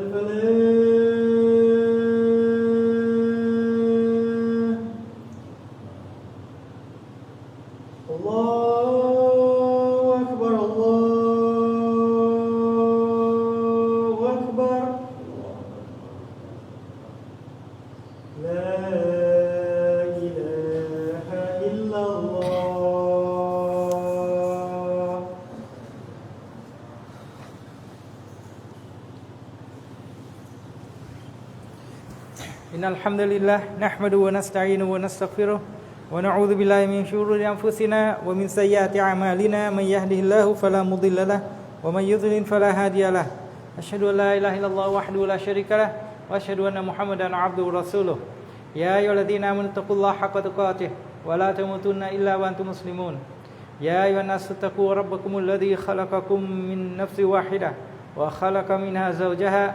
Valeu, valeu. الحمد لله نحمده ونستعينه ونستغفره ونعوذ بالله من شرور أنفسنا ومن سيئات أعمالنا. من يهده الله فلا مضل له ومن يضلل فلا هادي له. أشهد أن لا إله إلا الله وحده لا شريك له وأشهد أن محمدا عبده ورسوله. يا أيها الذين آمنوا اتقوا الله حق تقاته ولا تموتن إلا وأنتم مسلمون. يا أيها الناس اتقوا ربكم الذي خلقكم من نفس واحدة وخلق منها زوجها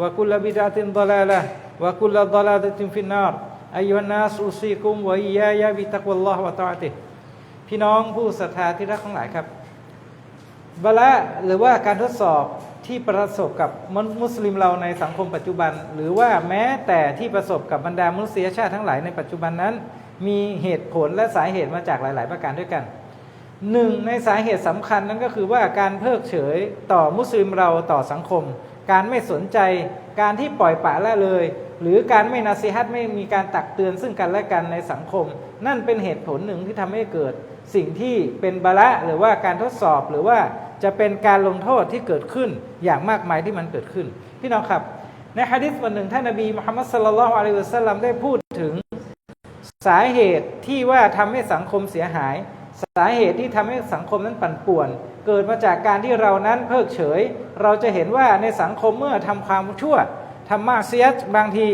วะกุลบิดาตินดลาละวะกุลดลาตินฟินนารอายุนาสุซีกุมวะยายาบิตักวัลลอฮฺวะตาติพี่น้องผู้ศรัทธาที่รักทั้งหลายครับบาละหรือว่าการทดสอบที่ประสบกับมุสลิมเราในสังคมปัจจุบัน หรือว่าแม้แต่ที่ประสบกับบรรดามนุษยชาติทั้งหลายในปัจจุบันนั้น มีเหตุผลและสาเหตุมาจากหลาย ๆ ประการด้วยกันหนึ่งในสาเหตุสำคัญนั้นก็คือว่าการเพิกเฉยต่อมุสลิมเราต่อสังคม การไม่สนใจ การที่ปล่อยปละละเลย หรือการไม่นาซีฮัตไม่มีการตักเตือนซึ่งกันและกันในสังคม นั่นเป็นเหตุผลหนึ่งที่ทำให้เกิด สิ่งที่เป็นบาละหรือว่าการทดสอบหรือว่าจะเป็นการลงโทษที่เกิดขึ้นอย่างมากมายที่มันเกิดขึ้น พี่น้องครับ ในฮะดิษวันหนึ่งท่านนบีมุฮัมมัดสลลัลลอฮุอะลัยฮิวะสัลลัมได้พูดถึงสาเหตุที่ว่าทำให้สังคมเสียหาย สาเหตุที่ทำให้สังคมนั้นปั่นป่วน เกิดมาจากการที่เรานั้นเพิกเฉย เราจะเห็นว่าในสังคมเมื่อทำความชั่วทำมาเซียสบางที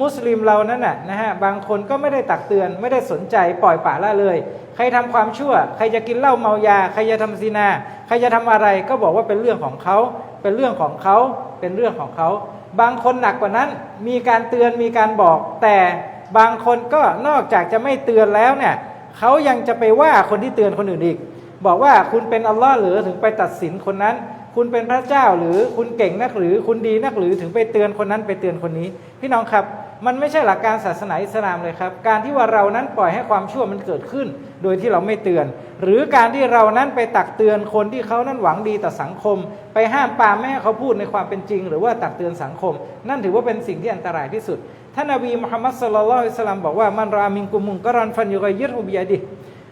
มุสลิมเรานั้นน่ะนะฮะบางคนก็ไม่ได้ตักเตือนไม่ได้สนใจปล่อยปละละเลย ใครทำความชั่ว ใครจะกินเหล้าเมายา ใครจะทำซีนา ใครจะทำอะไรก็บอกว่าเป็นเรื่องของเขา เป็นเรื่องของเขาเป็นเรื่องของเขา บางคนหนักกว่านั้นมีการเตือนมีการบอก แต่บางคนก็นอกจากจะไม่เตือนแล้วเนี่ย เขายังจะไปว่าคนที่เตือนคนอื่นอีก บอกว่าคุณเป็นอัลลอฮ์หรือถึงไปตัดสินคนนั้น คุณเป็นพระเจ้าหรือคุณเก่งนักหรือคุณดีนักหรือถึงไปเตือนคนนั้นไปเตือนคนนี้ พี่น้องครับ มันไม่ใช่หลักการศาสนาอิสลามเลยครับ การที่ว่าเรานั้นปล่อยให้ความชั่วมันเกิดขึ้น โดยที่เราไม่เตือน หรือการที่เรานั้นไปตักเตือนคนที่เขานั้นหวังดีต่อสังคม ไปห้ามปามไม่ให้เขาพูดในความเป็นจริง หรือว่าตักเตือนสังคม นั่นถือว่าเป็นสิ่งที่อันตรายที่สุด ท่านนบีมุฮัมมัดสุลลัลอิสลลัมบอกว่ามันรามิงกุมุงกะรันฟันยุกยยึดฮุบิยดิ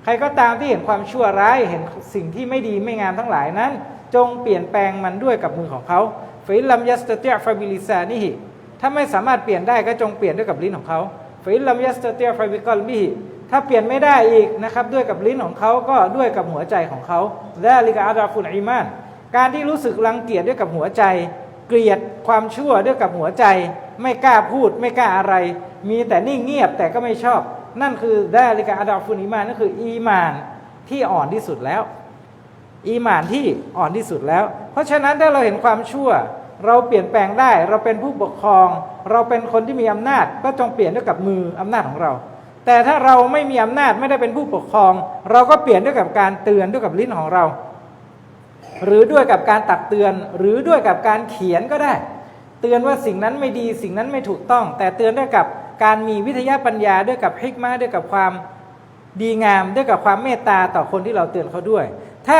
ใครก็ตามที่เห็นความชั่วร้ายเห็นสิ่งที่ไม่ดีไม่งามทั้งหลายนั้น จงเปลี่ยนแปลงมันด้วยกับมือของเขาฟิลัมยัสตเตียฟาบิลิซานิฮิถ้าไม่สามารถเปลี่ยนได้ก็จงเปลี่ยนด้วยกับลิ้นของเขาฟิลัมยัสตเตียฟาบิกอลบิฮิถ้าเปลี่ยนไม่ได้อีกนะครับด้วยกับลิ้นของเขาก็ด้วยกับหัวใจของเขาและลิกาอาดาฟุนอิมานการที่รู้สึกรังเกียจด้วยกับหัวใจ เกลียดความชั่วด้วยกับหัวใจ ไม่กล้าพูดไม่กล้าอะไร มีแต่นิ่งเงียบแต่ก็ไม่ชอบ นั่นคือได้ลิกาอาดาฟุนอีมานนั่นคืออีมานที่อ่อนที่สุดแล้ว อีมานที่อ่อนที่สุดแล้ว เพราะฉะนั้นถ้าเราเห็นความชั่ว เราเปลี่ยนแปลงได้ เราเป็นผู้ปกครอง เราเป็นคนที่มีอำนาจ ก็จงเปลี่ยนด้วยกับมืออำนาจของเรา แต่ถ้าเราไม่มีอำนาจไม่ได้เป็นผู้ปกครอง เราก็เปลี่ยนด้วยกับการเตือนด้วยกับลิ้นของเรา หรือด้วยกับการตักเตือน หรือด้วยกับการเขียนก็ได้ เตือนว่าสิ่งนั้นไม่ดีสิ่งนั้นไม่ถูกต้อง แต่เตือนด้วยกับการมีวิทยาปัญญาด้วยกับฮิกมาด้วยกับความดีงามด้วยกับความเมตตาต่อคนที่เราเตือนเขาด้วย ถ้า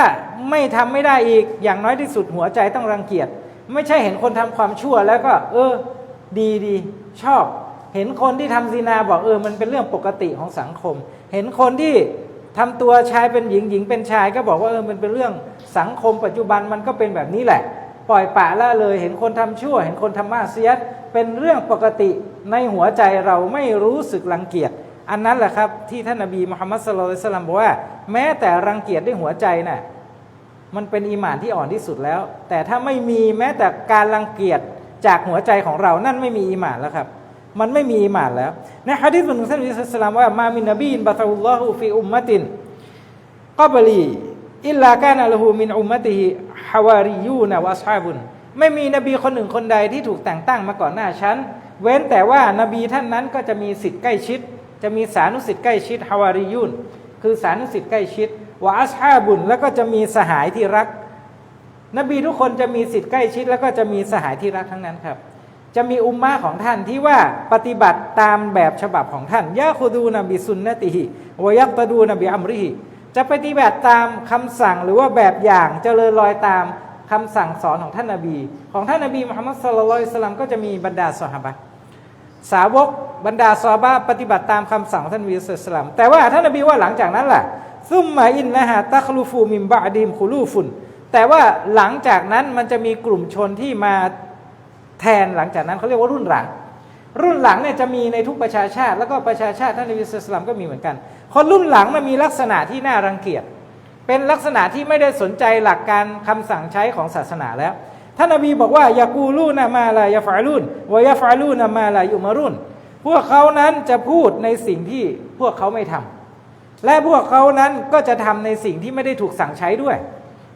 ไม่ทำไม่ได้อีกอย่างน้อยที่สุดหัวใจต้องรังเกียจ ไม่ใช่เห็นคนทำความชั่วแล้วก็ เออ ดีดีชอบ เห็นคนที่ทำซีนาบอกเออมันเป็นเรื่องปกติของสังคม เห็นคนที่ทำตัวชายเป็นหญิงหญิงเป็นชายก็บอกว่าเออมันเป็นเรื่องสังคมปัจจุบันมันก็เป็นแบบนี้แหละ ปล่อยปะละเลย เห็นคนทำชั่ว เห็นคนทำมาเสียดเป็นเรื่องปกติในหัวใจเราไม่รู้สึกรังเกียจ อันนั้นแหละครับที่ท่านนบีมุฮัมมัดสุลลัลสลัมบอกว่า แม้แต่รังเกียจด้วยหัวใจน่ะมันเป็นอีหมานที่อ่อนที่สุดแล้ว แต่ถ้าไม่มีแม้แต่การรังเกียจจากหัวใจของเรานั่นไม่มีอีหมานแล้วครับ มันไม่มีอีหมานแล้วในฮะดิษบนท่านนบีสุลลัลว่ามามินนบีนบะตาอุลลอฮุฟีอุมมะตินกอบลี อิลลากานะละหูมินอุมมติฮิฮาวาริยูนะวะอัศฮาบุนไม่มีนบีคนหนึ่งคนใดที่ถูกแต่งตั้งมาก่อนหน้าฉัน เว้นแต่ว่านบีท่านนั้นก็จะมีสิทธิ์ใกล้ชิด จะมีสานุสิทธิ์ใกล้ชิดฮาวาริยุนคือสานุสิทธิ์ใกล้ชิดวะอัสฮาบุนแล้วก็จะมีสหายที่รัก นบีทุกคนจะมีสิทธิ์ใกล้ชิด แล้วก็จะมีสหายที่รักทั้งนั้นครับ จะมีอุมมะของท่านที่ว่าปฏิบัติตามแบบฉบับของท่านยะคูดูนบีซุนนะติฮิวยักตะดูนบีอัมริฮิ จะปฏิบัติตามคำสั่งหรือว่าแบบอย่างเจริญรอยตามคำสั่งสอนของท่านนาบี ของท่านนาบีมุฮัมมัดสุลลัลสลัมก็จะมีบรรดาสหายสาวกบรรดาซอบาปฏิบัติตามคำสั่งของท่านนบีสุลต่านแต่ว่าท่านนบีว่าหลังจากนั้นล่ะ ซุมมาอินนะฮะตัคลูฟูมิมบะดีมคูลูฟุนแต่ว่าหลังจากนั้นมันจะมีกลุ่มชนที่มาแทนหลังจากนั้นเขาเรียกว่ารุ่นหลัง รุ่นหลังเนี่ยจะมีในทุกประชาชาติ แล้วก็ประชาชาติท่านนบีสุลต่านก็มีเหมือนกัน คนรุ่นหลังมันมีลักษณะที่น่ารังเกียจ เป็นลักษณะที่ไม่ได้สนใจหลักการคำสั่งใช้ของศาสนาแล้ว ท่านนบีบอกว่ายากูลูนามาลายาฟาลุนวายาฟาลูนามาลายุมารุนพวกเขานั้นจะพูดในสิ่งที่พวกเขาไม่ทำและพวกเขานั้นก็จะทำในสิ่งที่ไม่ได้ถูกสั่งใช้ด้วย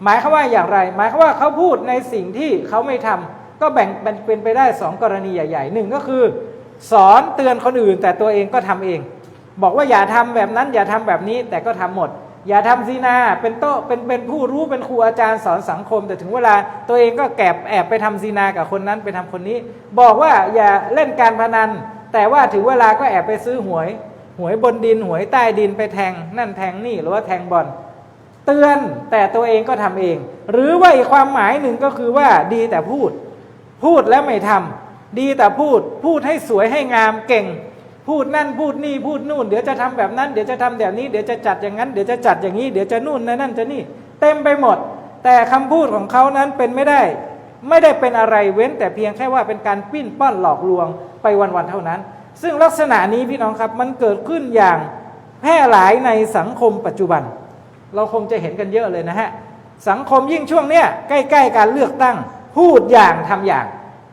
หมายความว่าอย่างไร หมายความว่าเขาพูดในสิ่งที่เขาไม่ทำก็แบ่งเป็นเป็นไปได้สองกรณีใหญ่ๆหนึ่งก็คือ สอนเตือนคนอื่นแต่ตัวเองก็ทำเอง บอกว่าอย่าทำแบบนั้นอย่าทำแบบนี้แต่ก็ทำหมด อย่าทำซีนาเป็นโตเป็นเป็นผู้รู้เป็นครูอาจารย์สอนสังคม แต่ถึงเวลาตัวเองก็แกบแอบไปทำซีนากับคนนั้นไปทำคนนี้ บอกว่าอย่าเล่นการพนัน แต่ว่าถึงเวลาก็แอบไปซื้อหวย หวยบนดินหวยใต้ดินไปแทงนั่นแทงนี่หรือว่าแทงบอลเตือนแต่ตัวเองก็ทำเอง หรือว่าอีกความหมายหนึ่งก็คือว่าดีแต่พูด พูดแล้วไม่ทำดีแต่พูด พูดให้สวยให้งามเก่ง พูดนั่นพูดนี่พูดนู่น เดี๋ยวจะทำแบบนั้น เดี๋ยวจะทำแบบนี้ เดี๋ยวจะจัดอย่างนั้น เดี๋ยวจะจัดอย่างนี้ เดี๋ยวจะนู่นนั่นนั่นจะนี่ เต็มไปหมด แต่คำพูดของเขานั้นเป็นไม่ได้ ไม่ได้เป็นอะไรเว้น แต่เพียงแค่ว่าเป็นการปิ้นป้อนหลอกลวงไปวันๆเท่านั้น ซึ่งลักษณะนี้พี่น้องครับมันเกิดขึ้นอย่างแพร่หลายในสังคมปัจจุบัน เราคงจะเห็นกันเยอะเลยนะฮะสังคมยิ่งช่วงเนี้ยใกล้ ๆ การเลือกตั้ง พูดอย่างทำอย่าง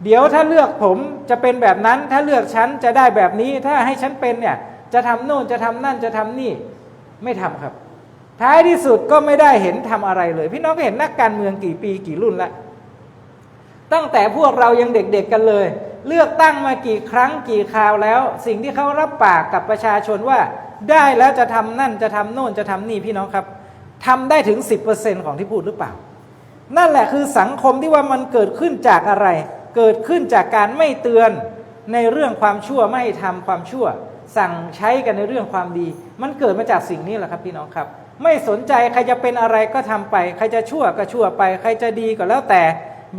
เดี๋ยวถ้าเลือกผมจะเป็นแบบนั้น ถ้าเลือกฉันจะได้แบบนี้ ถ้าให้ฉันเป็นเนี่ย จะทำโน่นจะทำนั่นจะทำนี่ไม่ทำครับ ท้ายที่สุดก็ไม่ได้เห็นทำอะไรเลย พี่น้องก็เห็นนักการเมืองกี่ปีกี่รุ่นล้วตั้งแต่พวกเรายังเด็กๆกันเลย เลือกตั้งมากี่ครั้งกี่คราวแล้ว สิ่งที่เขารับปากกับประชาชนว่า ได้แล้วจะทำนั่นจะทำโน่นจะทำนี่พี่น้องครับทำได้ถึง 10%ของที่พูดหรือเปล่า นั่นแหละคือสังคมที่ว่ามันเกิดขึ้นจากอะไร เกิดขึ้นจากการไม่เตือนในเรื่องความชั่วไม่ให้ทำความชั่ว สั่งใช้กันในเรื่องความดี มันเกิดมาจากสิ่งนี้แหละครับพี่น้องครับ ไม่สนใจใครจะเป็นอะไรก็ทำไป ใครจะชั่วก็ชั่วไป ใครจะดีก็แล้วแต่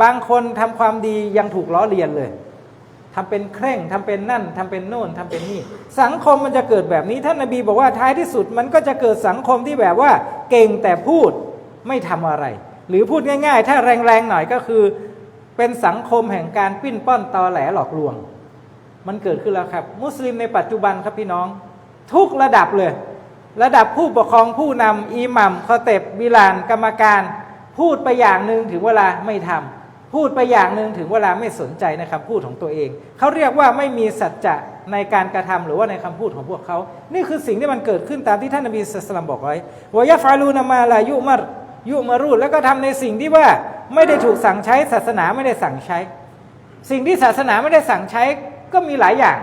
บางคนทำความดียังถูกล้อเลียนเลยทำเป็นเคร่งทำเป็นนั่นทำเป็นโน่นทำเป็นนี่ สังคมมันจะเกิดแบบนี้ท่านนบีบอกว่าท้ายที่สุดมันก็จะเกิดสังคมที่แบบว่า เก่งแต่พูดไม่ทำอะไร หรือพูดง่าย ๆ ถ้าแรงๆหน่อยก็คือ เป็นสังคมแห่งการปิ้นป้อนตอแหลหลอกลวง มันเกิดขึ้นแล้วครับ มุสลิมในปัจจุบันครับพี่น้อง ทุกระดับเลย ระดับผู้ปกครองผู้นำอิหมัมคอเตบบิลานกรรมการ พูดไปอย่างหนึ่งถึงเวลาไม่ทำพูดไปอย่างหนึ่งถึงเวลาไม่สนใจในคำพูดของตัวเอง เขาเรียกว่าไม่มีสัจจะในการกระทำหรือว่าในคำพูดของพวกเขา นี่คือสิ่งที่มันเกิดขึ้นตามที่ท่านนบีสุลต่านบอกไว้วายฟาลูนามาลายุมาร ยุมารูดแล้วก็ทำในสิ่งที่ว่าไม่ได้ถูกสั่งใช้ ศาสนาไม่ได้สั่งใช้ สิ่งที่ศาสนาไม่ได้สั่งใช้ก็มีหลายอย่าง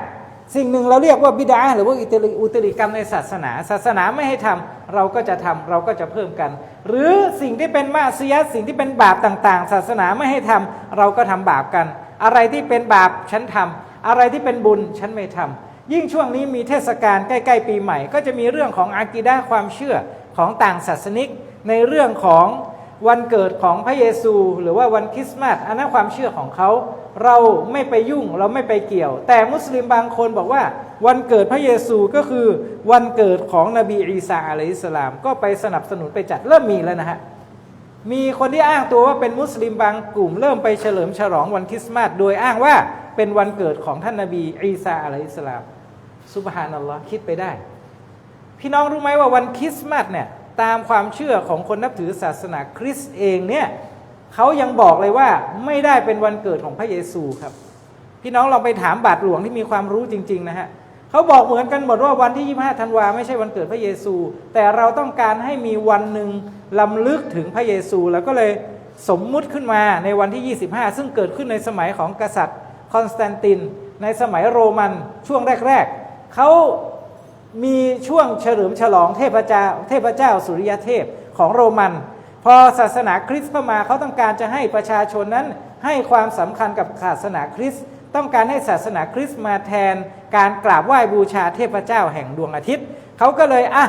สิ่งหนึ่งเราเรียกว่าบิดาหรือว่าอิตริอุตริกรรมในศาสนา ศาสนาไม่ให้ทำเราก็จะทำเราก็จะเพิ่มกัน หรือสิ่งที่เป็นมาเซียสสิ่งที่เป็นบาปต่างๆ ศาสนาไม่ให้ทำเราก็ทำบาปกัน อะไรที่เป็นบาปฉันทำอะไรที่เป็นบุญฉันไม่ทำยิ่งช่วงนี้มีเทศกาลใกล้ ๆ ปีใหม่ ก็จะมีเรื่องของอากีดาความเชื่อของต่างศาสนิก ในเรื่องของวันเกิดของพระเยซู หรือว่าวันคริสต์มาสอันนั้นความเชื่อของเขาเราไม่ไปยุ่งเราไม่ไปเกี่ยว แต่มุสลิมบางคนบอกว่า วันเกิดพระเยซูก็คือวันเกิดของนบีอีสาอะลัยฮิสลาม ก็ไปสนับสนุนไปจัดเริ่มมีแล้วนะฮะมีคนที่อ้างตัวว่าเป็นมุสลิมบางกลุ่ม เริ่มไปเฉลิมฉลองวันคริสต์มาสโดยอ้างว่าเป็นวันเกิดของท่านนบีอีสาอะลัยฮิสสลามซุบฮานัลลอฮ์คิดไปได้ พี่น้องรู้ไหมว่าวันคริสต์มาสเนี่ย ตามความเชื่อของคนนับถือศาสนาคริสต์เองเนี่ยเขายังบอกเลยว่าไม่ได้เป็นวันเกิดของพระเยซูครับ พี่น้องลองไปถามบาทหลวงที่มีความรู้จริง ๆ นะฮะเขาบอกเหมือนกันหมดว่าวันที่ 25 ธันวาไม่ใช่วันเกิดพระเยซู แต่เราต้องการให้มีวันหนึ่งลำลึกถึงพระเยซู แล้วก็เลยสมมุติขึ้นมาในวันที่ 25 ซึ่งเกิดขึ้นในสมัยของกษัตริย์คอนสแตนติน ในสมัยโรมันช่วงแรก ๆเขา มีช่วงเฉลิมฉลองเทพเจ้า เทพเจ้าสุริยเทพของโรมัน พอศาสนาคริสต์เข้ามาเขาต้องการจะให้ประชาชนนั้นให้ความสำคัญกับศาสนาคริสต์ต้องการให้ศาสนาคริสต์มาแทนการกราบไหว้บูชาเทพเจ้าแห่งดวงอาทิตย์เขาก็เลยอะ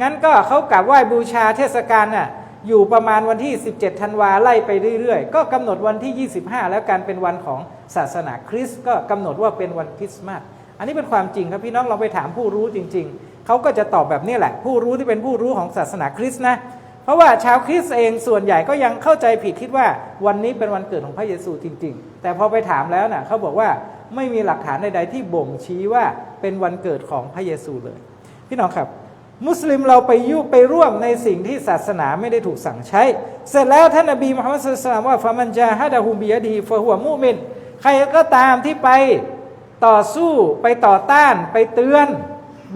งั้นก็เขากราบไหว้บูชาเทศกาลน่ะอยู่ประมาณวันที่ 17 ธันวาไล่ไปเรื่อยๆ ก็กำหนดวันที่ 25 แล้วกันเป็นวันของศาสนาคริสต์ก็กำหนดว่าเป็นวันคริสต์มาส อันนี้เป็นความจริงครับพี่น้องเราไปถามผู้รู้จริง ๆ เขาก็จะตอบแบบนี้แหละ ผู้รู้ที่เป็นผู้รู้ของศาสนาคริสต์นะ เพราะว่าชาวคริสต์เองส่วนใหญ่ก็ยังเข้าใจผิดคิดว่าวันนี้เป็นวันเกิดของพระเยซูจริง ๆ แต่พอไปถามแล้วนะ่ะเขาบอกว่าไม่มีหลักฐานใดๆที่บ่งชี้ว่าเป็นวันเกิดของพระเยซูเลย พี่น้องครับ มุสลิมเราไปยุไปร่วมในสิ่งที่ศาสนาไม่ได้ถูกสั่งใช้ เสร็จแล้วท่านนบีมุฮัมมัดสุลตัลลัมว่าฟามันจาฮะดะฮุบิยะดีฟะหัวมุมิน ใครก็ตามที่ไป ต่อสู้ไปต่อต้านไปเตือน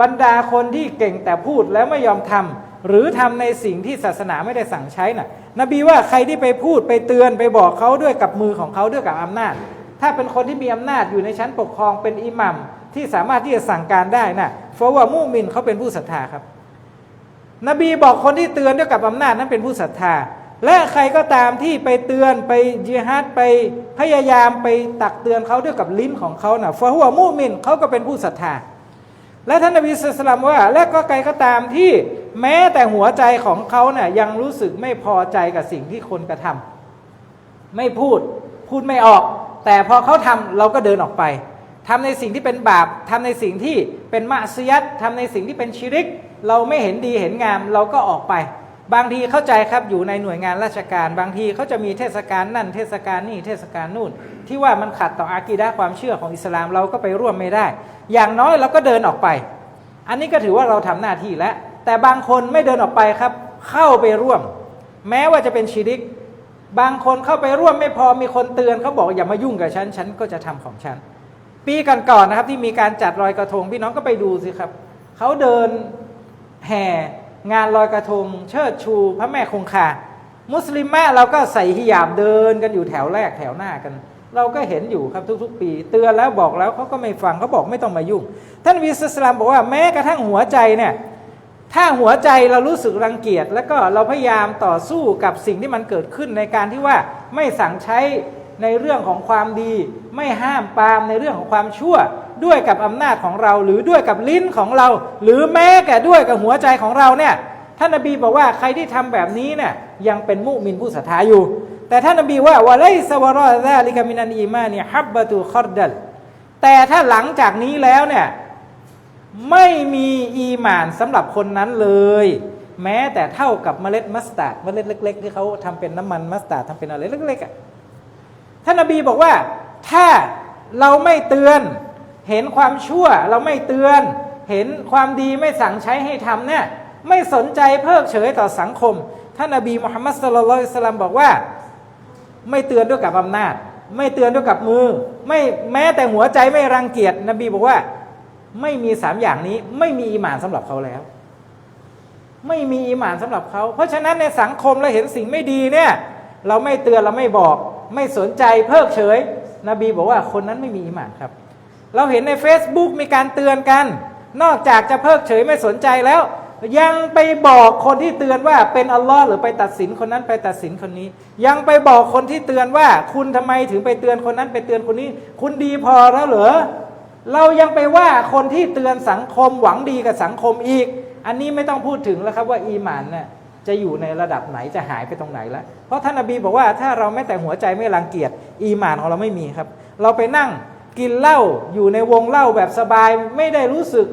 บรรดาคนที่เก่งแต่พูดแล้วไม่ยอมทำหรือทำในสิ่งที่ศาสนาไม่ได้สั่งใช้น่ะ นบีว่าใครที่ไปพูดไปเตือนไปบอกเขาด้วยกับมือของเขาด้วยกับอำนาจ ถ้าเป็นคนที่มีอำนาจอยู่ในชั้นปกครองเป็นอิหมัมที่สามารถที่จะสั่งการได้น่ะฟาะว่ามุมินเขาเป็นผู้ศรัทธาครับ นบีบอกคนที่เตือนด้วยกับอำนาจนั้นเป็นผู้ศรัทธา และใครก็ตามที่ไปเตือนไปจิฮัดไปพยายามไปตักเตือนเขาด้วยกับลิ้นของเขานะ่ะฟาหัวมุมินเขาก็เป็นผู้ศรัทธา และท่านนบีสุลต่านว่า และก็ใครก็ตามที่แม้แต่หัวใจของเขาเนะ่ยยังรู้สึกไม่พอใจกับสิ่งที่คนกระทำไม่พูดพูดไม่ออก แต่พอเขาทำเราก็เดินออกไปทำในสิ่งที่เป็นบาปทำในสิ่งที่เป็นมะซียัดทำในสิ่งที่เป็นชิริก เราไม่เห็นดีเห็นงามเราก็ออกไป บางทีเข้าใจครับอยู่ในหน่วยงานราชการ บางทีเขาจะมีเทศกาลนั่นเทศกาลนี่เทศกาลนู่น ที่ว่ามันขัดต่ออากีดะความเชื่อของอิสลามเราก็ไปร่วมไม่ได้ อย่างน้อยเราก็เดินออกไป อันนี้ก็ถือว่าเราทำหน้าที่แล้ว แต่บางคนไม่เดินออกไปครับ เข้าไปร่วม แม้ว่าจะเป็นชิริก บางคนเข้าไปร่วมไม่พอมีคนเตือนเขาบอกอย่ามายุ่งกับฉันฉันก็จะทำของฉัน ปีก่อนๆนะครับที่มีการจัดลอยกระทงพี่น้องก็ไปดูสิครับเขาเดินแห่ งานลอยกระทง เชิดชูพระแม่คงคา มุสลิมแม่เราก็ใส่ฮิญาบเดินกันอยู่แถวแรกแถวหน้ากัน เราก็เห็นอยู่ครับทุกๆ ปี เตือนแล้วบอกแล้วเขาก็ไม่ฟังเขาบอกไม่ต้องมายุ่ง ท่านวิสลามบอกว่าแม้กระทั่งหัวใจเนี่ยถ้าหัวใจเรารู้สึกรังเกียจ แล้วก็เราพยายามต่อสู้กับสิ่งที่มันเกิดขึ้นในการที่ว่าไม่สั่งใช้ในเรื่องของความดี ไม่ห้ามปามในเรื่องของความชั่ว ด้วยกับอำนาจของเรา หรือด้วยกับลิ้นของเรา หรือแม้แต่ด้วยกับหัวใจของเราเนี่ยท่านนบีบอกว่าใครที่ทำแบบนี้เนี่ยยังเป็นมุมินผู้ศรัทธาอยู่ แต่ท่านนบีว่าวะไลซาวรอซาลิกามินันอีมานีฮับบะตุคอรดัลแต่ถ้าหลังจากนี้แล้วเนี่ยไม่มีอีหมานสำหรับคนนั้นเลย แม้แต่เท่ากับเมล็ดมัสตาร์ดเมล็ดเล็ก ๆ ที่เขาทำเป็นน้ำมันมัสตาร์ดทำเป็นอะไรเล็กๆอะท่านนบีบอกว่าถ้าเราไม่เตือน เห็นความชั่วเราไม่เตือน เห็นความดีไม่สั่งใช้ให้ทำเนี่ยไม่สนใจเพิกเฉยต่อสังคม ท่านนบีมุฮัมมัดสุลลัลสลามบอกว่า ไม่เตือนด้วยกับอำนาจ ไม่เตือนด้วยกับมือ ไม่แม้แต่หัวใจไม่รังเกียจนบีบอกว่า ไม่มีสามอย่างนี้ไม่มีอีหมานสำหรับเขาแล้ว ไม่มีอีหมานสำหรับเขา เพราะฉะนั้นในสังคมเราเห็นสิ่งไม่ดีเนี่ย เราไม่เตือนเราไม่บอก ไม่สนใจเพิกเฉย นบีบอกว่าคนนั้นไม่มีอีหมานครับ เราเห็นใน Facebook มีการเตือนกัน นอกจากจะเพิกเฉยไม่สนใจแล้ว ยังไปบอกคนที่เตือนว่าเป็นอัลลอฮ์หรือไปตัดสินคนนั้นไปตัดสินคนนี้ ยังไปบอกคนที่เตือนว่าคุณทำไมถึงไปเตือนคนนั้นไปเตือนคนนี้ คุณดีพอแล้วเหรอเรายังไปว่าคนที่เตือนสังคมหวังดีกับสังคมอีก อันนี้ไม่ต้องพูดถึงแล้วครับว่าอีหมานน่ะจะอยู่ในระดับไหนจะหายไปตรงไหนแล้ว เพราะท่านนบีบอกว่าถ้าเราไม่แต่หัวใจไม่รังเกียจอีหมานของเราไม่มีครับ เราไปนั่ง กินเหล้าอยู่ในวงเหล้าแบบสบาย ไม่ได้รู้สึก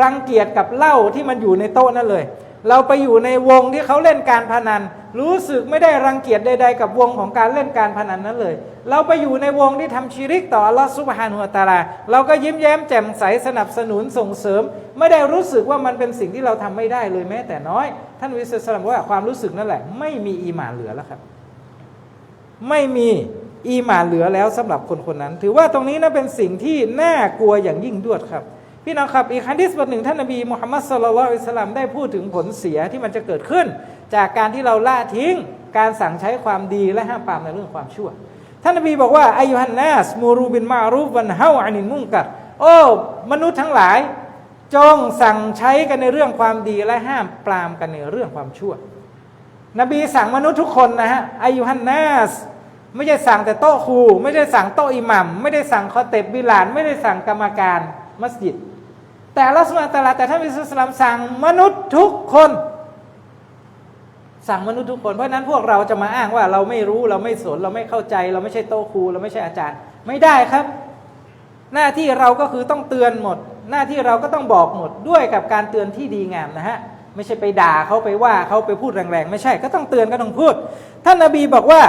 รังเกียจกับเหล้าที่มันอยู่ในโต๊ะนั่นเลย เราไปอยู่ในวงที่เขาเล่นการพนัน รู้สึกไม่ได้รังเกียจใดๆกับวงของการเล่นการพนันนั้นเลย เราไปอยู่ในวงที่ทำชีริกต่ออัลลอฮฺซุบฮานุวตาลาเราก็ยิ้มแย้มแจ่มใสสนับสนุนส่งเสริม ไม่ได้รู้สึกว่ามันเป็นสิ่งที่เราทำไม่ได้เลยแม้แต่น้อย ท่านวิสุทธิสลามบอกว่าความรู้สึกนั่นแหละ ไม่มีอีหมานเหลือแล้วครับ ไม่มี อีหมานเหลือแล้วสำหรับคนคนนั้น ถือว่าตรงนี้นะเป็นสิ่งที่น่ากลัวอย่างยิ่งยวดครับ พี่น้องครับอีกฮัดดิสบทหนึ่งท่านนบีมุฮัมมัดสุลลัลอิสลามได้พูดถึงผลเสียที่มันจะเกิดขึ้น จากการที่เราละทิ้งการสั่งใช้ความดีและห้ามปรามในเรื่องความชั่ว ท่านนบีบอกว่าอายุฮันนัสมูรูบินมารูฟวันเฮาอานินมุงกัดโอ้มนุษย์ทั้งหลาย จงสั่งใช้กันในเรื่องความดีและห้ามปรามกันในเรื่องความชั่ว นบีสั่งมนุษย์ทุกคนนะฮะอายุฮันนัส ไม่ใช่สั่งแต่โต๊ะครู ไม่ได้สั่งโต๊ะอิหมัมไม่ได้สั่งคอเตบบิลาน ไม่ได้สั่งกรรมการมัสยิด แต่ละสมาตลาแต่ท่านมิสุสลามสั่งมนุษย์ทุกคน สั่งมนุษย์ทุกคนเพราะฉะนั้นพวกเราจะมาอ้างว่าเราไม่รู้เราไม่สนเราไม่เข้าใจ เราไม่ใช่โต๊ะครู เราไม่ใช่อาจารย์ ไม่ได้ครับ หน้าที่เราก็คือต้องเตือนหมด หน้าที่เราก็ต้องบอกหมดด้วยกับการเตือนที่ดีงามนะฮะไม่ใช่ไปด่าเขาไปว่าเขาไปพูดแรงๆไม่ใช่ ก็ต้องเตือนก็ต้องพูด ท่านนบีบอกว่า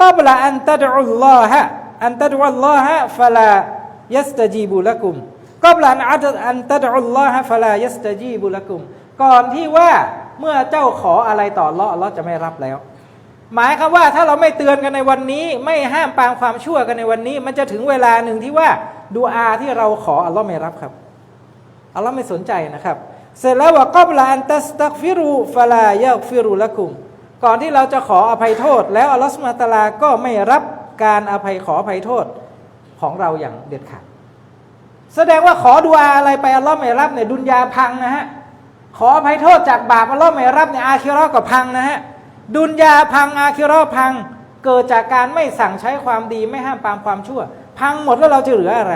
ก็บลาอันตัดอุลลอฮะอันตัดอุลลอฮะฟลายัสตจีบุละกุมก็บลาอันอันตัดอุลลอฮะฟลายัสตจีบุละกุม ก่อนที่ว่าเมื่อเจ้าขออะไรต่ออัลลอฮ์อัลลอฮ์จะไม่รับแล้ว หมายควาว่าถ้าเราไม่เตือนกันในวันนี้ ไม่ห้ามปามความชั่วกันในวันนี้ มันจะถึงเวลาหนึ่งที่ว่าดูอาที่เราขออัลลอฮ์ไม่รับครับอัลลอฮ์ไม่สนใจนะครับ เสร็จแล้วว่าก็บลาอันตัสตักฟิรูฟลายกฟิรูละกุม ก่อนที่เราจะขออภัยโทษ แล้วอัลลอฮ์สุลตาลาก็ไม่รับการอภัยขออภัยโทษของเราอย่างเด็ดขาดแสดงว่าขอดูอาอะไรไปอัลลอฮ์ไม่รับเนี่ยดุนยาพังนะฮะขออภัยโทษจากบาปอัลลอฮ์ไม่รับในอาคิราะห์ก็พังนะฮะดุนยาพังอาคิราะห์พัง เกิดจากการไม่สั่งใช้ความดีไม่ห้ามปามความชั่ว พังหมดแล้วเราจะเหลืออะไร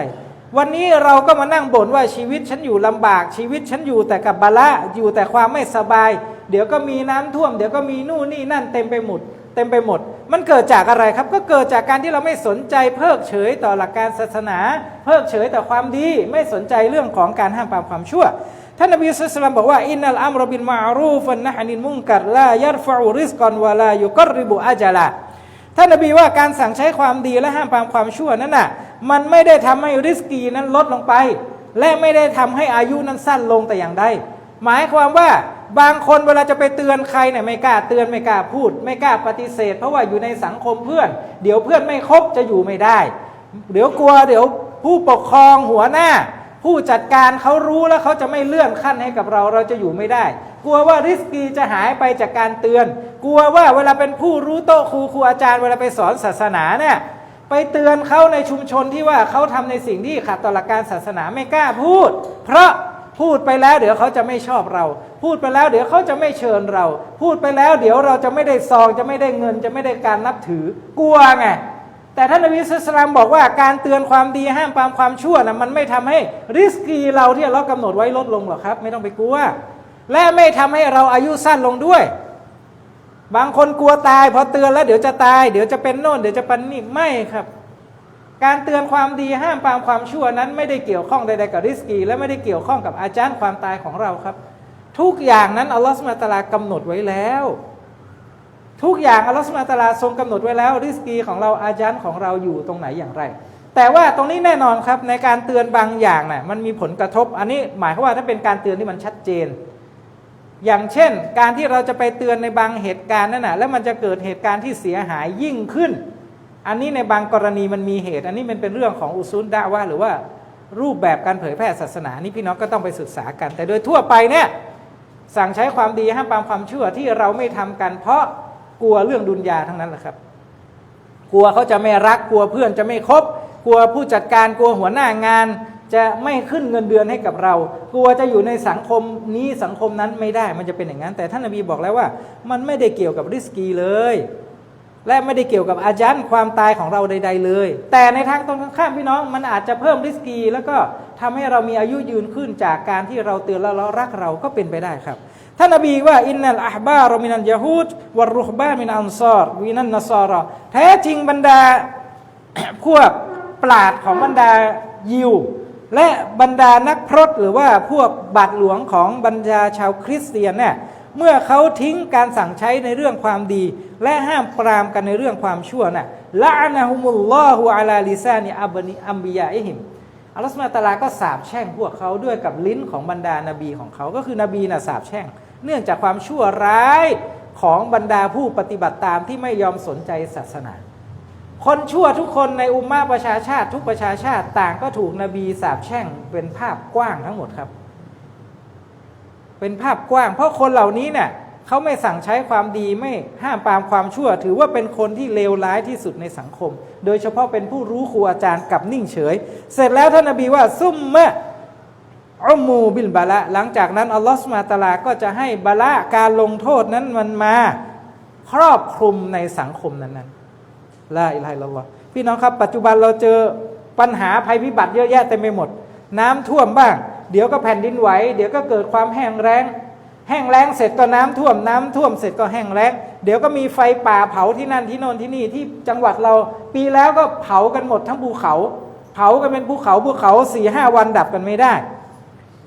วันนี้เราก็มานั่งบ่นว่าชีวิตฉันอยู่ลำบากชีวิตฉันอยู่แต่กับบาละอยู่แต่ความไม่สบาย เดี๋ยวก็มีน้ำท่วม เดี๋ยวก็มีนู่นนี่นั่นเต็มไปหมด เต็มไปหมด มันเกิดจากอะไรครับ ก็เกิดจากการที่เราไม่สนใจเพิกเฉยต่อหลักการศาสนา เพิกเฉยต่อความดี ไม่สนใจเรื่องของการห้ามปรามความชั่ว ท่านนบีสุลต่านบอกว่าอินนัลอัมรบินมารูฟันนะฮานินมุงกัดลายัรฟะอุริสกอนวะลายุกริบุอาจาลาท่านนบีว่าการสั่งใช้ความดีและห้ามปรามความชั่วนั้นน่ะมันไม่ได้ทำให้ริสกีนั้นลดลงไป และไม่ได้ทำให้อายุนั้นสั้นลงแต่อย่างใดหมายความว่า บางคนเวลาจะไปเตือนใครเนี่ยไม่กล้าเตือนไม่กล้าพูด ไม่กล้าปฏิเสธ เพราะว่าอยู่ในสังคมเพื่อน เดี๋ยวเพื่อนไม่ครบจะอยู่ไม่ได้ เดี๋ยวกลัวเดี๋ยวผู้ปกครองหัวหน้า ผู้จัดการเขารู้แล้วเขาจะไม่เลื่อนขั้นให้กับเราเราจะอยู่ไม่ได้ กลัวว่าริสกีจะหายไปจากการเตือน กลัวว่าเวลาเป็นผู้รู้โต๊ะครูครูอาจารย์เวลาไปสอนศาสนาเนี่ยไปเตือนเขาในชุมชนที่ว่าเขาทำในสิ่งที่ขัดต่อหลักการศาสนาไม่กล้าพูด เพราะ พูดไปแล้วเดี๋ยวเขาจะไม่ชอบเรา พูดไปแล้วเดี๋ยวเขาจะไม่เชิญเรา พูดไปแล้วเดี๋ยวเราจะไม่ได้ซองจะไม่ได้เงินจะไม่ได้การนับถือกลัวไงแต่ท่านนบีสุลานบอกว่าการเตือนความดีห้ามปรามความชั่วนะมันไม่ทำให้ริสกีเราที่เรากำหนดไว้ลดลงหรอกครับ ไม่ต้องไปกลัว และไม่ทำให้เราอายุสั้นลงด้วย บางคนกลัวตายพอเตือนแล้วเดี๋ยวจะตาย เดี๋ยวจะเป็นโน่นเดี๋ยวจะเป็นนี่ไม่ครับ การเตือนความดีห้ามปรามความชั่วนั้น ไม่ได้เกี่ยวข้องใดๆกับริสกี และไม่ได้เกี่ยวข้องกับอาจารย์ความตายของเราครับ ทุกอย่างนั้นอัลลอฮฺสุลตาลากำหนดไว้แล้ว ทุกอย่างอัลลอฮฺสุลตาลาทรงกำหนดไว้แล้วริสกีของเราอาจารย์ของเราอยู่ตรงไหนอย่างไร แต่ว่าตรงนี้แน่นอนครับในการเตือนบางอย่างน่ะมันมีผลกระทบ อันนี้หมายความว่าถ้าเป็นการเตือนที่มันชัดเจน อย่างเช่น การที่เราจะไปเตือนในบางเหตุการณ์นั่นน่ะแล้วมันจะเกิดเหตุการณ์ที่เสียหายยิ่งขึ้น อันนี้ในบางกรณีมันมีเหตุ อันนี้มันเป็นเรื่องของอุซุนดะว่าหรือว่ารูปแบบการเผยแพร่ศาสนานี่พี่น้องก็ต้องไปศึกษากัน แต่โดยทั่วไปเนี่ยสั่งใช้ความดีห้ามปรามความชั่วที่เราไม่ทำกัน เพราะกลัวเรื่องดุนยาทั้งนั้นแหละครับ กลัวเขาจะไม่รักกลัวเพื่อนจะไม่คบ กลัวผู้จัดการกลัวหัวหน้างาน จะไม่ขึ้นเงินเดือนให้กับเรา กลัวจะอยู่ในสังคมนี้สังคมนั้นไม่ได้มันจะเป็นอย่างนั้น แต่ท่านนบีบอกแล้วว่า มันไม่ได้เกี่ยวกับริสกีเลย และไม่ได้เกี่ยวกับอาจารย์ความตายของเราใด ๆ เลย แต่ในทางตรงข้ามพี่น้องมันอาจจะเพิ่มริสกี แล้วก็ทำให้เรามีอายุยืนขึ้นจากการที่เราเตือนแล้วเรารักเราก็เป็นไปได้ครับท่านนบีว่าอินนัลอาฮบารมินันยาฮูดวรุฮบามินันซอรวินันนซอรอแท้จริงบรรดาพวกปราดของบรรดายิว และบรรดานักพรตหรือว่าพวกบาทหลวงของบรรดาชาวคริสเตียนเนี่ยเมื่อเขาทิ้งการสั่งใช้ในเรื่องความดี และห้ามปรามกันในเรื่องความชั่วน่ะละอานะฮุมุลลอฮุอาลาลิซานิอับนิอัมบิยาอิหิมอัลลอฮฺสุบฮานะฮูวะตาลาก็สาบแช่งพวกเขาด้วยกับลิ้นของบรรดานาบีของเขาก็คือนบีน่ะสาบแช่ง เนื่องจากความชั่วร้ายของบรรดาผู้ปฏิบัติตามที่ไม่ยอมสนใจศาสนา คนชั่วทุกคนในอุมมาประชาชาติ ทุกประชาชาติต่างก็ถูกนบีสาบแช่งเป็นภาพกว้างทั้งหมดครับ เป็นภาพกว้าง เพราะคนเหล่านี้เนี่ย เขาไม่สั่งใช้ความดีไม่ห้ามปามความชั่ว ถือว่าเป็นคนที่เลวร้ายที่สุดในสังคม โดยเฉพาะเป็นผู้รู้ครูอาจารย์กับนิ่งเฉย เสร็จแล้วท่านนบีว่าซุ่มมะอุมูบิลบาละ หลังจากนั้นอัลลอฮฺสุบฮาตาลาก็จะให้บาละการลงโทษนั้นมันมาครอบคลุมในสังคมนั้นๆลาอิลาอิลลัลลอพี่น้องครับ ปัจจุบันเราเจอปัญหาภัยพิบัติเยอะแยะเต็มไปหมด น้ำท่วมบ้าง เดี๋ยวก็แผ่นดินไหว เดี๋ยวก็เกิดความแห้งแล้ง แห้งแล้งเสร็จก็น้ำท่วมน้ำท่วมเสร็จก็แห้งแล้ง เดี๋ยวก็มีไฟป่าเผาที่นั่นที่โน่นที่นี่ที่จังหวัดเรา ปีแล้วก็เผากันหมดทั้งภูเขา เผากันเป็นภูเขาภูเขาสี่ห้าวันดับกันไม่ได้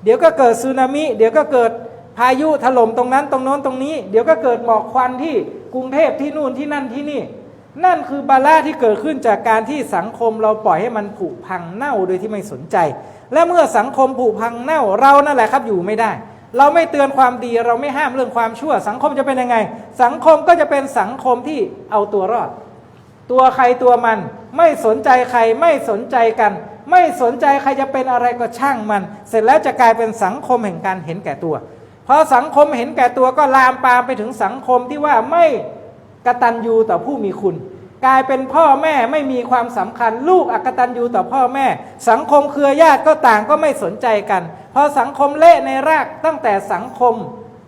เดี๋ยวก็เกิดสึนามิ เดี๋ยวก็เกิดพายุถล่มตรงนั้นตรงโน้นตรงนี้ เดี๋ยวก็เกิดหมอกควันที่กรุงเทพที่นู่นที่นั่นที่นี่ นั่นคือบาลาที่เกิดขึ้นจากการที่สังคมเราปล่อยให้มันผุพังเน่าโดยที่ไม่สนใจ และเมื่อสังคมผุพังเน่าเรานั่นแหละครับอยู่ไม่ได้ เราไม่เตือนความดีเราไม่ห้ามเรื่องความชั่ว สังคมจะเป็นยังไง สังคมก็จะเป็นสังคมที่เอาตัวรอด ตัวใครตัวมัน ไม่สนใจใครไม่สนใจกัน ไม่สนใจใครจะเป็นอะไรก็ช่างมัน เสร็จแล้วจะกลายเป็นสังคมแห่งการเห็นแก่ตัวพอสังคมเห็นแก่ตัวก็ลามปามไปถึงสังคมที่ว่าไม่กระตัญญูต่อผู้มีคุณ กลายเป็นพ่อแม่ไม่มีความสำคัญ ลูกอักตัญญูต่อพ่อแม่ สังคมเครือญาติก็ต่างก็ไม่สนใจกันพอสังคมเละในรากตั้งแต่สังคม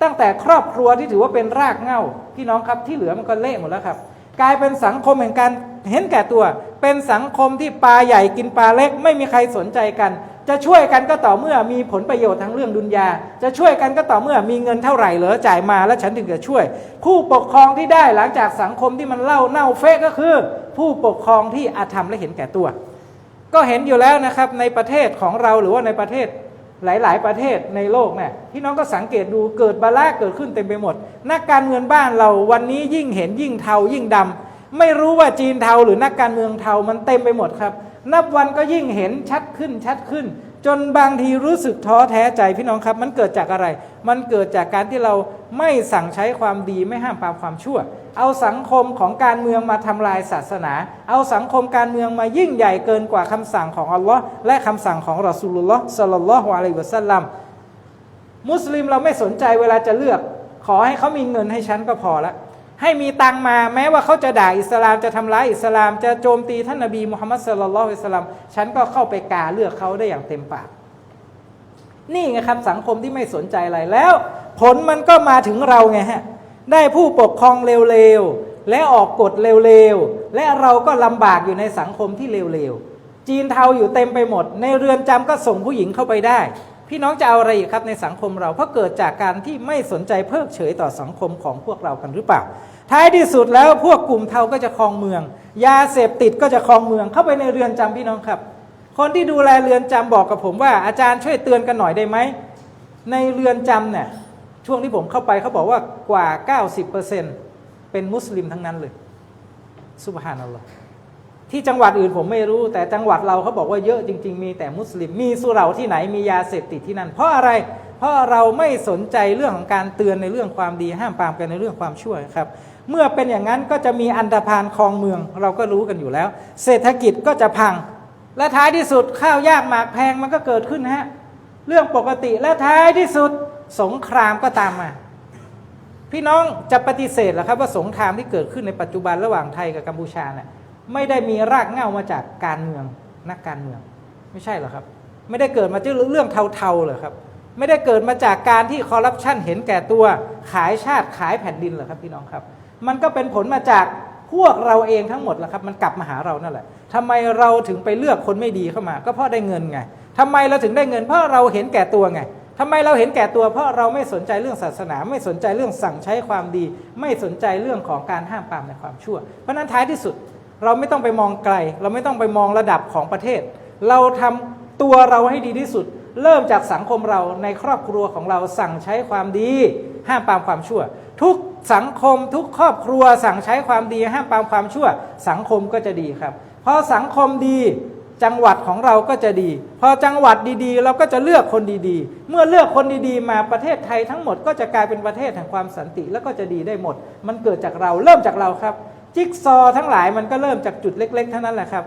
ตั้งแต่ครอบครัวที่ถือว่าเป็นรากเง้าพี่น้องครับที่เหลือมันก็เละหมดแล้วครับ กลายเป็นสังคมแห่งการเห็นแก่ตัว เป็นสังคมที่ปลาใหญ่กินปลาเล็ก ไม่มีใครสนใจกัน จะช่วยกันก็ต่อเมื่อมีผลประโยชน์ทางเรื่องดุนยา จะช่วยกันก็ต่อเมื่อมีเงินเท่าไหร่เหลือจ่ายมาแล้วฉันถึงจะช่วย ผู้ปกครองที่ได้หลังจากสังคมที่มันเล่าเน่าเฟะก็คือ ผู้ปกครองที่อาธรรมและเห็นแก่ตัว ก็เห็นอยู่แล้วนะครับในประเทศของเราหรือว่าในประเทศหลาย ๆ ประเทศในโลกเนี่ยพี่น้องก็สังเกตดูเกิดบาลาเกิดขึ้นเต็มไปหมด นักการเมืองบ้านเราวันนี้ยิ่งเห็นยิ่งเทายิ่งดำไม่รู้ว่าจีนเทาหรือนักการเมืองเทามันเต็มไปหมดครับ นับวันก็ยิ่งเห็นชัดขึ้นชัดขึ้น จนบางทีรู้สึกท้อแท้ใจพี่น้องครับ มันเกิดจากอะไร มันเกิดจากการที่เราไม่สั่งใช้ความดีไม่ห้ามปรามความชั่ว เอาสังคมของการเมืองมาทำลายศาสนา เอาสังคมการเมืองมายิ่งใหญ่เกินกว่าคำสั่งของอัลลอฮ์และคำสั่งของรอสูลุลลอฮ์สัลลัลลอฮุอะลัยฮิวะสัลลัมมุสลิมเราไม่สนใจเวลาจะเลือก ขอให้เขามีเงินให้ฉันก็พอละ ให้มีตังมาแม้ว่าเขาจะด่าอิสลามจะทำร้ายอิสลาม จะโจมตีท่านนบีมุฮัมมัดสุลลัลอิสลลัมฉันก็เข้าไปกาเลือกเขาได้อย่างเต็มปากนี่ไงครับสังคมที่ไม่สนใจอะไรแล้ว ผลมันก็มาถึงเราไงฮะได้ผู้ปกครองเร็วๆและออกกฎเร็วๆและเราก็ลำบากอยู่ในสังคมที่เร็วๆจีนเทาอยู่เต็มไปหมด ในเรือนจำก็ส่งผู้หญิงเข้าไปได้พี่น้องจะเอาอะไรอีกครับในสังคมเรา เพราะเกิดจากการที่ไม่สนใจเพิกเฉยต่อสังคมของพวกเรากันหรือเปล่า ท้ายที่สุดแล้วพวกกลุ่มเทาก็จะครองเมือง ยาเสพติดก็จะครองเมือง เข้าไปในเรือนจำพี่น้องครับ คนที่ดูแลเรือนจำบอกกับผมว่าอาจารย์ช่วยเตือนกันหน่อยได้ไหมในเรือนจำเนี่ยช่วงที่ผมเข้าไปเขาบอกว่ากว่า 90%เป็นมุสลิมทั้งนั้นเลยสุบฮานัลลอฮ์ที่จังหวัดอื่นผมไม่รู้ แต่จังหวัดเราเขาบอกว่าเยอะจริง ๆ มีแต่มุสลิม มีสุเหร่าที่ไหนมียาเสพติดที่นั่น เพราะอะไร เพราะเราไม่สนใจเรื่องของการเตือนในเรื่องความดีห้ามปรามกันในเรื่องความชั่วครับ เมื่อเป็นอย่างนั้นก็จะมีอันธพาลคลองเมือง เราก็รู้กันอยู่แล้ว เศรษฐกิจก็จะพัง และท้ายที่สุดข้าวยากหมากแพงมันก็เกิดขึ้นนะฮะเรื่องปกติและท้ายที่สุดสงครามก็ตามมาพี่น้องจะปฏิเสธหรอครับว่าสงครามที่เกิดขึ้นในปัจจุบันระหว่างไทยกับกัมพูชาเนี่ยไม่ได้มีรากเหง้ามาจากการเมืองนักการเมือง ไม่ใช่หรอครับ ไม่ได้เกิดมาจากเรื่องเทาๆหรอครับ ไม่ได้เกิดมาจากการที่คอร์รัปชันเห็นแก่ตัวขายชาติขายแผ่นดินหรอครับพี่น้องครับ มันก็เป็นผลมาจากพวกเราเองทั้งหมดแหละครับ มันกลับมาหาเรานั่นแหละทำไมเราถึงไปเลือกคนไม่ดีเข้ามา ก็เพราะได้เงินไงทำไมเราถึงได้เงิน เพราะเราเห็นแก่ตัวไงทำไมเราเห็นแก่ตัว เพราะเราไม่สนใจเรื่องศาสนา ไม่สนใจเรื่องสั่งใช้ความดี ไม่สนใจเรื่องของการห้ามปรามในความชั่ว เพราะนั้นท้ายที่สุด เราไม่ต้องไปมองไกล เราไม่ต้องไปมองระดับของประเทศ เราทำตัวเราให้ดีที่สุด เริ่มจากสังคมเราในครอบครัวของเราสั่งใช้ความดี ห้ามปรามความชั่ว ทุก สังคมทุกครอบครัวสั่งใช้ความดีห้ามปรามความชั่ว สังคมก็จะดีครับพอสังคมดีจังหวัดของเราก็จะดี พอจังหวัดดีๆ เราก็จะเลือกคนดีๆ เมื่อเลือกคนดีๆ มาประเทศไทยทั้งหมดก็จะกลายเป็นประเทศแห่งความสันติแล้วก็จะดีได้หมด มันเกิดจากเราเริ่มจากเราครับ จิ๊กซอทั้งหลายมันก็เริ่มจากจุดเล็กๆเท่านั้นแหละครับ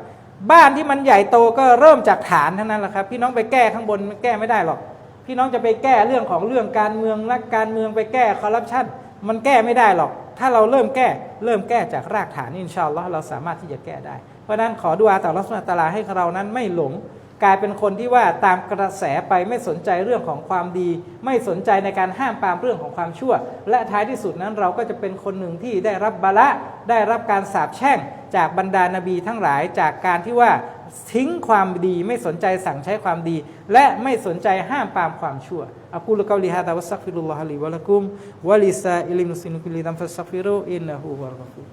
บ้านที่มันใหญ่โตก็เริ่มจากฐานเท่านั้นแหละครับ พี่น้องไปแก้ข้างบนมันแก้ไม่ได้หรอก พี่น้องจะไปแก้เรื่องของเรื่องการเมืองนักการเมืองไปแก้คอร์รัปชัน มันแก้ไม่ได้หรอก ถ้าเราเริ่มแก้เริ่มแก้จากรากฐานอินชาอัลลอฮ์เราสามารถที่จะแก้ได้ เพราะฉะนั้นขอดุอาต่อรัศมีตาลาให้เรานั้นไม่หลง กลายเป็นคนที่ว่าตามกระแสไปไม่สนใจเรื่องของความดี ไม่สนใจในการห้ามปรามเรื่องของความชั่ว และท้ายที่สุดนั้นเราก็จะเป็นคนหนึ่งที่ได้รับบาละได้รับการสาปแช่งจากบรรดานาบีทั้งหลายจากการที่ว่า ทิ้งความดีไม่สนใจสั่งใช้ความดี และไม่สนใจห้ามปามความชั่วอักูลกาลิฮะตาวัสักฟิรุลลอฮลิวะลักุมวะลิซาอิลิมุสินุกิลิดัมฟัสักฟิรุอินนะฮูวะลักุม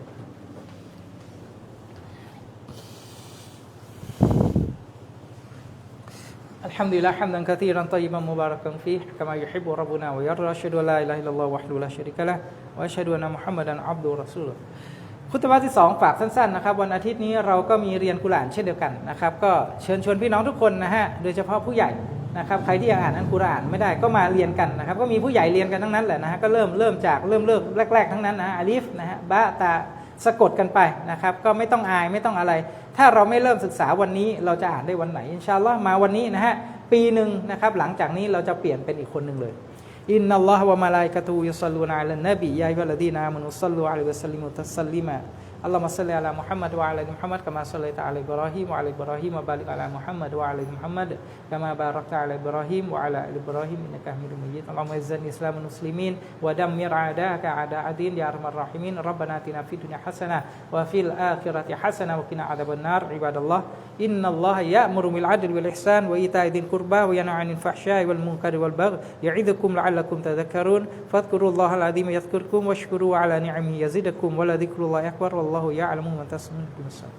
อัลฮัมดุลิลลาฮัมดันกะตีรันตอยบันมุบารักัมฟีฮ์กะมายุฮิบุรับบุนาวยารรอชดุลลาอิลาฮิลลอฮ์วะฮ์ลุลาชริกะละวะชดุอันนะมุฮัมมัดันอับดุรอซูลุะที่สองฝากสั้นๆนะครับวันอาทิตย์นี้เราก็มีเรียนกุรานเช่นเดียวกันนะครับก็เชิญชวนพี่น้องทุกคนนะฮะโดยเฉพาะผู้ใหญ่นะครับใครที่ยังอ่านอันกุรานไม่ได้ก็มาเรียนกันนะครับก็มีผู้ใหญ่เรียนกันทั้งนั้นแหละนะฮะก็เริ่มเริ่มจากเริ่มเริ่มแรก ๆ ทั้งนั้นนะอาลิฟนะฮะบะตาสะกดกันไปนะครับก็ไม่ต้องอายไม่ต้องอะไร ถ้าเราไม่เริ่มศึกษาวันนี้เราจะอ่านได้วันไหนอินชาอัลลอฮ์มาวันนี้นะฮะปีหนึ่งนะครับหลังจากนี้เราจะเปลี่ยนเป็นอีกคนหนึ่งเลย อินนัลลอฮ์วะมาลาอิก اللهم صل على محمد وعلى ال محمد كما صليت على إبراهيم وعلى إبراهيم وبارك على محمد وعلى ال محمد كما باركت على إبراهيم وعلى ال إبراهيم انك حميد مجيد اللهم اعز الاسلام والمسلمين ودمر اعداءك اعداء الدين يا ارحم الراحمين ربنا اتنا في الدنيا حسنه وفي الاخره حسنه وقنا عذاب النار عباد الله ان الله يامر بالعدل والاحسان وايتاء ذي القربى وينهى عن الفحشاء والمنكر والبغي يعظكم لعلكم تذكرون فاذكروا الله العظيم يذكركم واشكروا على نعمه يزدكم ولذكر الله اكبر والله والله يعلم من تسمع السماء